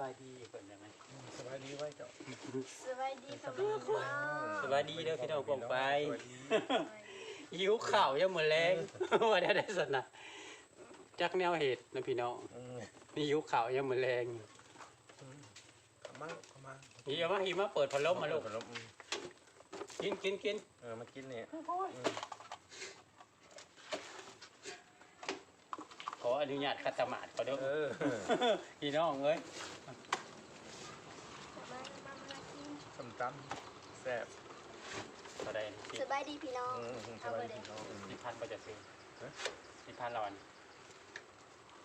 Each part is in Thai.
บายดีเพิ่นได้ไหมสบายดีไว้เจ้าสวัสดีค่ะพี่น้องสบายดีเด้อพี่น้องกองไปสวัสดีหิวข้าวยังมื้อแลงว่าได้ได้สนะจักแนวเหตุนะพี่น้องอืมนี่หิวข้าวยังมื้อแลงเข้ามาเข้ามานี่เอามาหิมาเปิดพัดลมมาลูกเปิดพัดมอืมกินกินกินเออมากินเนี่ย ออนุญาตคัตมาดขอเด้อเออ พี่น้องเอ้ยมามามามากินส้มตำแซ่บบ่ได้สิสบายดีพี่น้องอืมสเอาบาไปยเลดียเนาะอืม สิพันบ่จะซื้อฮะ สิพันละวัน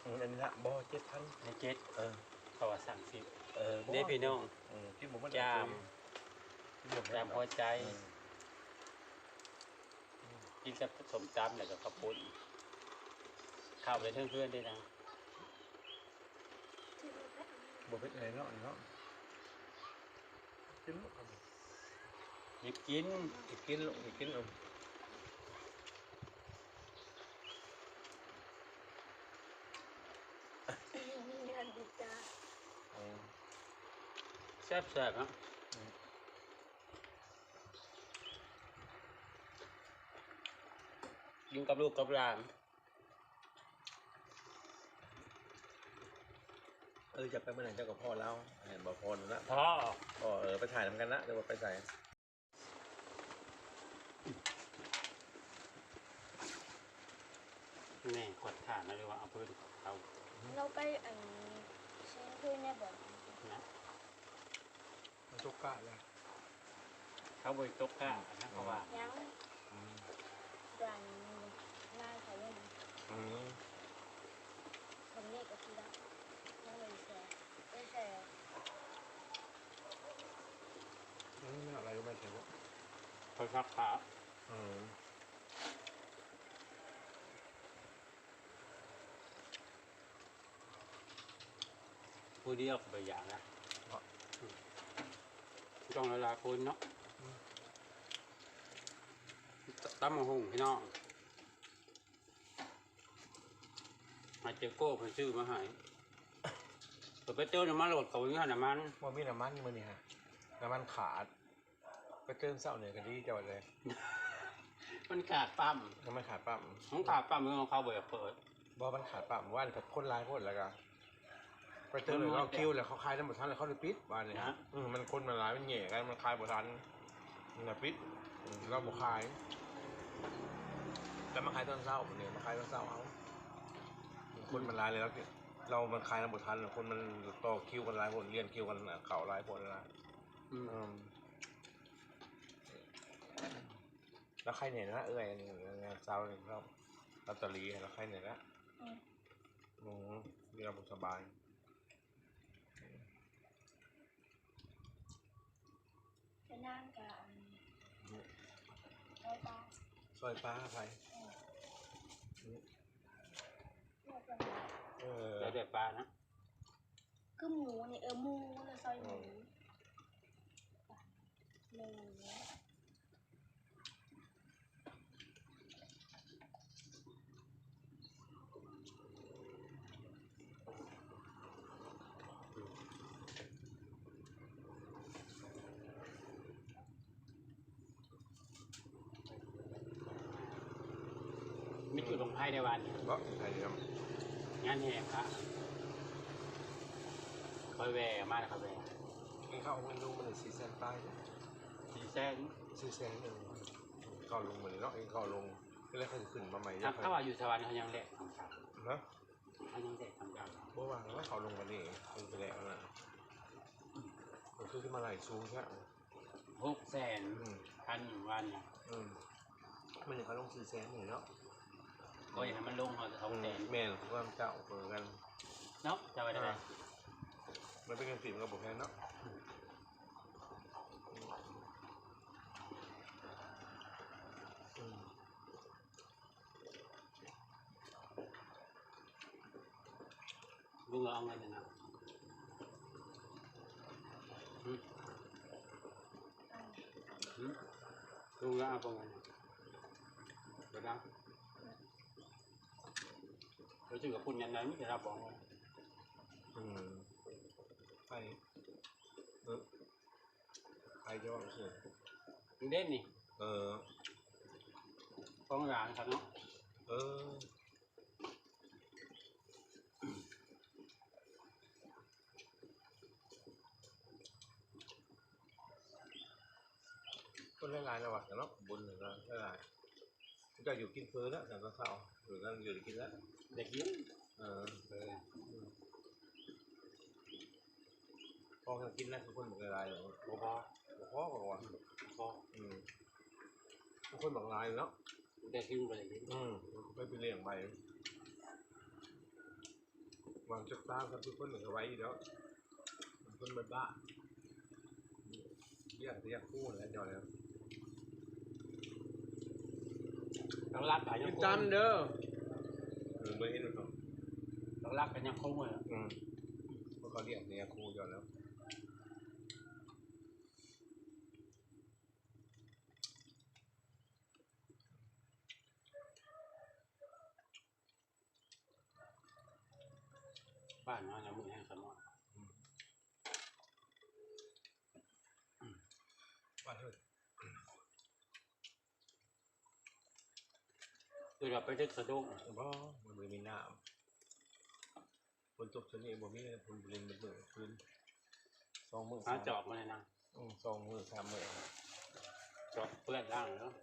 อืมอันนี้ละบ่เจ็ดพันในเจ็ดเออ เขาว่าสั่งสิบเออบ่เด้พี่น้องอืมที่ผมมันจามที่ผมจามพอใจอืมกินกับสมตำแล้วก็ข้าวปุ้น ข้าวไปเพื่อนเพื่อนๆด้วยนะบ่เป็นอะไรเนาะเนาะกินลูกครับหยิบกินอีกกินลูกอีกกินลูกมีเงินดีจ้าอืมแซ่บแซ่บๆเนาะอืมกินกับลูกกับหลาน ออจะไปเมื่อไหร่เจ้ากับพ่อเล่าเห็นบอกพ่อนั่นละพ่อพ่อเออไปถ่ายทำกันนะเดี๋ยวไปใส่แม่ขอดฐานนะเลยว่าเอาพื้นเอาเราไปอันเชิญเพื่อนในบ่อนนะมันทุกกะเลยเขาบริตกก้านะเพราะว่ายังอืมด่านง่ายเขาเลยอืมคนนี้ก็คือแล้ว ยังเลยแชร์ไม่แชร์อืมอะไรก็ไม่ใช่ว่าเขาชักขาอืมผู้เดียวไปอย่างนะต้องเวลาคนเนาะตั้มมะฮุงพี่น้องมาเจอโก้เพิ่นซื้อมาให้เปิด ไปเจอน้ำมันโหลดเขาอย่างนี้น้ำมันว่ามีน้ำมันมันนี่ฮะน้ำมันขาดไปเติมเศร้าเหนือกันดีจังหวัดเลย มันขาดปั๊มน้ำมันขาดปั๊มของขาดปั๊มมือของเขาเบิดเปิดบ่มันขาดปั๊มว่านกับคนร้ายคนแล้วก็ไปเติมเลยมันเราหมดคิวแล้วเขาคายน้ำมันทันแล้วเขาเลยปิดบ้านเนี่ยนะฮะอืมมันคนมันร้ายมันแหย่กันมันคายบ่ทันมันเลยปิดอืมเราบ่คายแต่มาคายตอนเช้าเนี่ยมาคายตอนเช้าเอาคนมันร้ายเลยแล้ว เรามันคายน้ำบ่ทันคนมันต่อคิวกันหลายคนเรียนคิวกันน่ะเข่าหลายคนนะอืมอืมแล้วใครเนี่ยนะเอ้ยนี่งานเช้านี่ครับลอตเตอรี่แล้วใครเนี่ยนะอืม อืมนี่เราสบาย จะนั่งกับร้อยบาทซอยป้าใครเนี่ยเป็น เออแล้วแต่ปลานะคือหมูนี่เออหมูเลยซอยหมูหมูมีจุดลงไพ่ในวัน ก็ใครเนี่ย งานแห่พระคอยแวะมาแล้วคอยแวะกินข้าวมันลุงมันเลยสี่แสนป้ายสีแซงสี่แสนหนึ่งข้าวลงมาเลยเนาะเองข้าวลงก็เลยเขาจะขึ้นมาใหม่ทำข้าวอยู่สวรรค์เขายังแหลกทำข้าวนะเขายังแหลกทำข้าวเมื่อวานว่าเขาลงมานี่คงไปแล้วนะมันคือขึ้นมาไหลสูงใช่ไหมหกแสนอืมพันวันเนี่ยอืมไม่ถึงเขาลงสี่แสนหนึ่งเนาะ ก็อย่างให้มันลงเขาจะสองแสนแม่นพวกเจ้าเปิดกันเนาะจะไปได้ไหมมันเป็นเงินสิบมันก็บอกแพงเนาะอืมลุงเราเอาเงินเลยนะอืมอืมลุงเราเอาเงินเดี๋ยวนะเราจึงกับคุณยันนั้นไม่ได้รับบอกว่าอืมเออใครจะว่าเสือเด่นนี่เออของร้านครับเนาะเออคนหลายๆระหว่างเนาะบุญหรือละหลาย จะอยู่กินเฟือแล้วแต่ก็เศร้าหรือกันอยู่กินแล้วเด็กยิ้มเออเออพอกันกินแล้วทุกคนบอกหลายๆหรอบ่พอบอกพ่อบอกว่าพออืมทุกคนบอกหลายเนาะเด็กยิ้มไปเลยยิ้มอืมไม่ไปเลี้ยงไปวางจักรตามครับทุกคนเหมือนกับไว้อยู่แล้วทุกคนเป็นบ้าเรียกเรียกคู่แล้วจอแล้ว ต้องรักกันยังจำเด้อเออไม่เห็นหรอกต้องรักกันยังคงเลยอืมเพราะเขาเรียกเรียกคู่จอแล้วบ้านเนาะยังมือแห้งสมองว่าเถอ คือเราไปดึกสะดุ้งบ่มันไม่มีน้ำฝนตกชนิดบ่มีฝนเล่นมันเบื่อคืนสองมือหาจอบมาเลยนะอืมสองมือสามมือจอบเพื่อนร่างเนาะ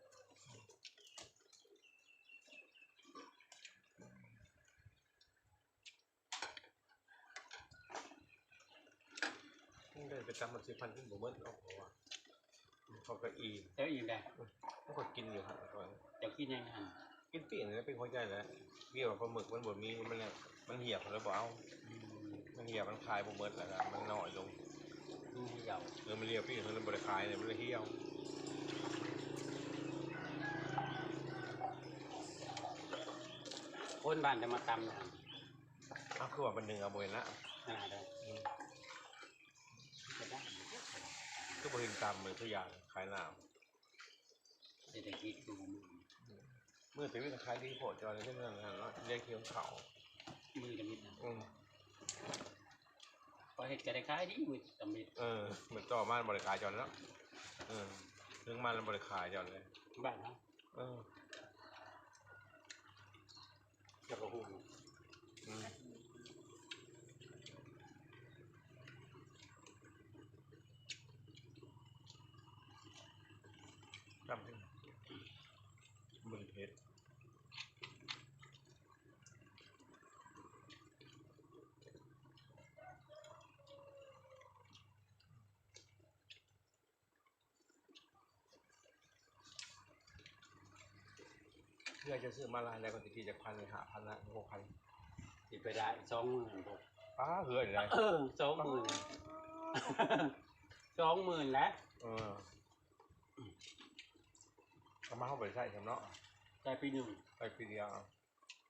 ได้ไปจำมันสิพันขึ้นบ่เบิ้ลออกเพราะว่าเขาก็อีเจ้าอีกแหละเขาก็กินอยู่ครับก่อนเจ้ากินยังไง กินปีนี่เป็นคนใจแล้วเกี่ยวกับปลาหมึกมันบ่มีมันเนี่ยมันเหี่ยวแล้วบ่เอาอืมมันเหี่ยวมันคายบ่เบิดแล้วก็มันน้อยลงมีเหี่ยวเออมันเรียวพี่มันบ่ได้คายเนี่ยมันเลยเหี่ยวคนบ้านจะมาตำนะอ้าวคือว่ามันหนึงเอาบ่เห็นละน่าได้อืมจะได้คือบ่เห็นตามมือทุกอย่างขายน้เศรษฐกิจดูมือำ มือแต่วิธีขายดีโพดจอเลยเช่นนั้นนะเนาะเรียกเคียวเขามือจะมิดนะอืมพอเห็ดจะได้ขายดีมือจะมิดเออเหมือนต่อมันบริขายจอนแล้วเออถึงมันบริขายจอนเลยบ้านเนาะเออ จะกระหู อืมจำได้มือเพชรเพื่อจะซื้อมาลายแล้วก็ติดจากพันเลยหาพันละหกพันติดไปได้สองหมื่นหกป้าเหืออะไรเออสองหมื่นสองหมื่นแล้วเออทำมาเข้าไปใช่ไหมเนาะแต่ปีหนึ่งไปปีเดียว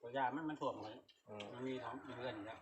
ตัวยามันมันถ่วงเลยอืมมันมีท้องมีเพื่อนอยู่แล้ว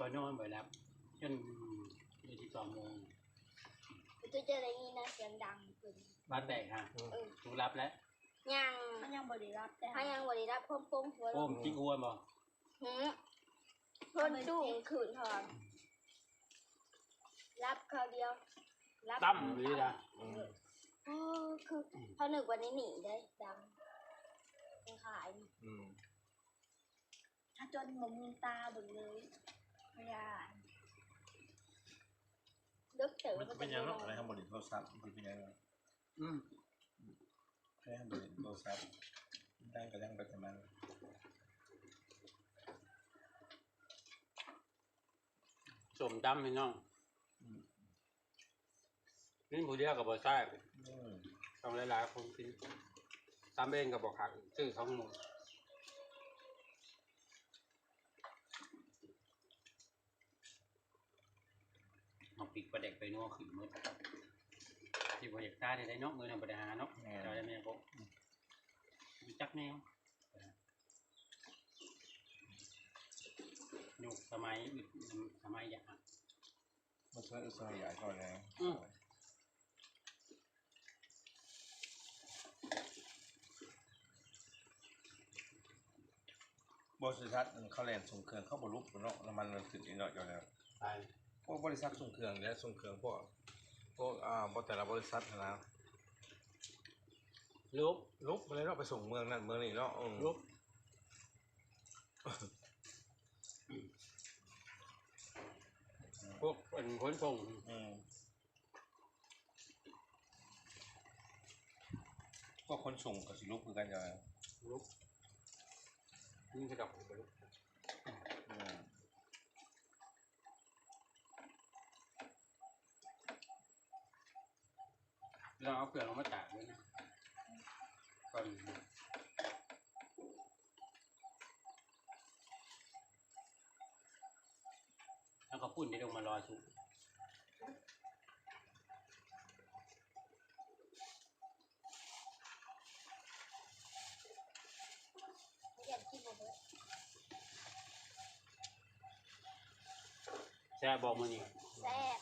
ตอนนอนไปแล้วจนยี่สิบสองโมงจะเจออะไรนี่นะเสียงดังเกินบ้านแตกฮะเออถูกรับแล้วยังมันยังบริรับแต่ถ้ายังบริรับพ่มโป้งหัวโอ้มจิกอ้วนบ่หืมพ่นตู้ขืนทอนรับเขาเดียวรับตั้มหรือละอืมโอ้คือเขาหนึ่งวันนี้หนีได้ดังยังขายอืมถ้าจนงมตาเบึงเลย พยาลึกเต๋อมันเป็นยังเนาะอะไรข้างบนโทรศัพท์มันเป็นยังไงอืมแค่ข้างบนโทรศัพท์ดังก็ดังไปแต่มันสมดำพี่น้องอืมนี่ผู้เดียวกับบ่ใช่อืมต้องหลายๆคนกินตามเองกับบอกขาดซื้อสองหมื่ ปีกประเด็กไปนัวขึ้นมืดที่บริษัทได้ได้เนาะมือนันบริหารเนาะแม่เจ้าได้ไหมครับมีจักแนวหนุกสมัยอึดสมัยอยากมันช่วยอุตสาหใหญ่ก่อนแล้วอืมบริษัทเขาแลนส่งเครื่องเข้าบรรลุเนาะน้ำมันมันขึ้นอีกหน่อยก็แล้วไปพ วกบริษัทส่งเครื่องเนี่ยส่งเครื่องพวกพวกอ่าบแต่ละบริษัทนะลุกลุกมาเลยเนาะไปส่งเมืองนั่นเมืองนี้เนาะอืมลุกพวกเป็นขนส่งอืมพวกคนส่งกับสิลุกคือกันอย่างไรลุกนี่กระดกไปลุก เราเอาเกลือลงมาตากด้วยนะก่อนแล้วก็ปุ่นได้ลงมารอชุบเขาอยากกินหมดเลยแช่บอกมือนี่แซ่บ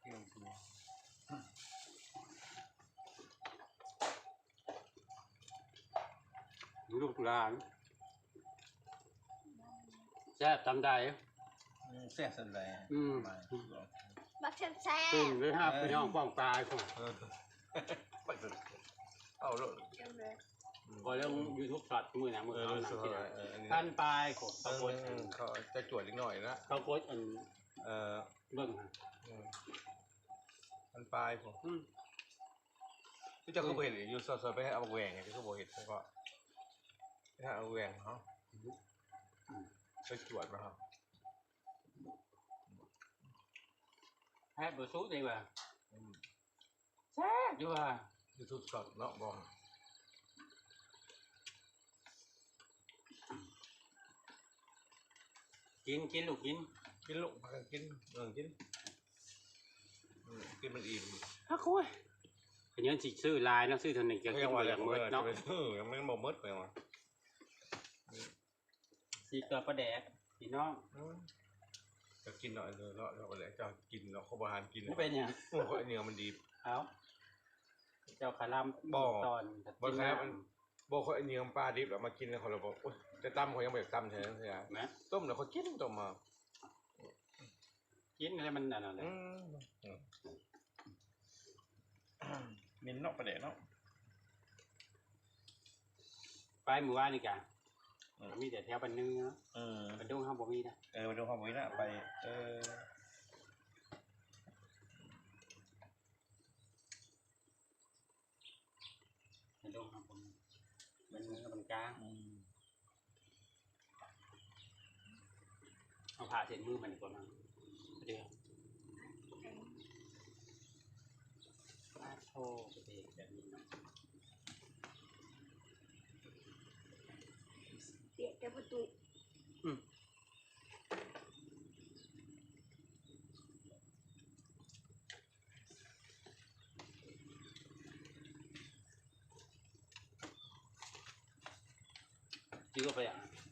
ที่มันคือ ลูกหลานแช่จำได้ อืมแซ่บสันใดอืม มาบักแซ่บแซ่ขึ้นบไปห้าไปน้องป้องตายคนเออไปเถอะเอาเลยเต็มเลยพอเรื่องยูทูบช็อตมือหนังมือเออเขาหรู้นัสึงกที่ว่าไหนเอออันนี้ท่านปลายโขดเอตะอโกนเขาจะจวดอีกหน่อยนะตะโกนอันเออเบิ่งฮะอืมมันปลายผมอืมที่เจ้าก็บ่เห็นอยู่ซอยๆไปให้เอาแหวงไงที่เขาบอกเห็นแล้วก็ ไปให้เอาแหวงเขาไปจวดมาครับแพ้บสู้ดีกว่าอืมแซ่บดีกว่ายูทูบสดเนาะบอกกินกินลูกกินกินลูกพากันกินเออกินอืมกินมันอิ่มฮักโอ้ยขยันสิซื้อลายเนาะซื้อเท่านี้จะก็กิยันงบ่ว่าอแล้ย่าวงเมิดจะเนาะไปเออยังไม่บอกมดไปว่ะ สีเกลือปลาแดกพี่น้องอืมจะกินหน่อยเถอะเนาะเราเลยจะกินเนาะเขาบริหารกินไม่เป็นหยังโอ้โหเนื้อมันดีเอาเจ้าคารัมบ่ตอนบ่แซ่บมันบอกเขาไอ้เนื้อปลาดิบแล้วมากินแล้วเขาเลยบอกโอ๊ยจะตั้มเขายังไม่อยากตั้มใช่ไหมใช่ไหมนะต้มแล้วเขากินต้มมากินอะไรมันอันนั้นเลยอืมอืมมินเนาะประเดี๋ยวเนาะไปหมู่บ้านนี่กะอื มมีแต่แถวบันนึงเนาะอืมบันดุงห้ามบ่มีนะเออไปดูความวินะไป เออบันดุงห้ามบ่มีบันนึงกับบันกลางอืมเอาผ่าเส้นมือมันดีกว่ามั้งเดี๋ยวปาโทประเด็กแบบนี้เนาะ เปียกแ